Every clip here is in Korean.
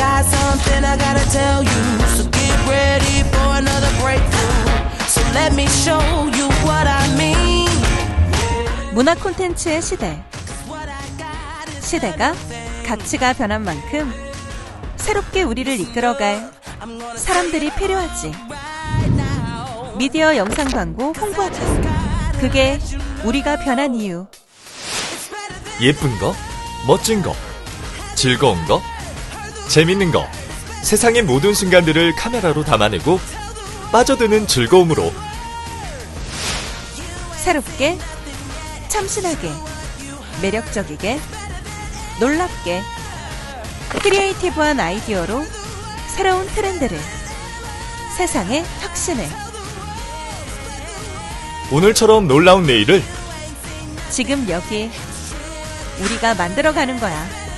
got something I gotta tell you. So get ready for another breakthrough. So let me show you what I mean. 문화 콘텐츠의 시대. What I got is 시대가 가치가 변한 만큼 새롭게 우리를 이끌어갈 사람들이 필요하지. 미디어 영상 광고 홍보하기. 그게 우리가 변한 이유. 예쁜 거, 멋진 거, 즐거운 거, 재밌는 거, 세상의 모든 순간들을 카메라로 담아내고 빠져드는 즐거움으로. 새롭게, 참신하게, 매력적이게, 놀랍게, 크리에이티브한 아이디어로 새로운 트렌드를, 세상의 혁신을 오늘처럼 놀라운 내일을 지금 여기 우리가 만들어가는 거야.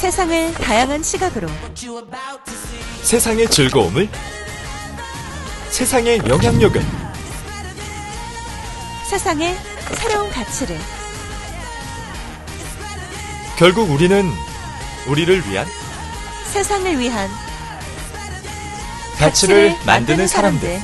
세상을 다양한 시각으로. 세상의 즐거움을 세상의 영향력을. 세상의 새로운 가치를. 결국 우리는 우리를 위한 세상을 위한 가치를 만드는 사람들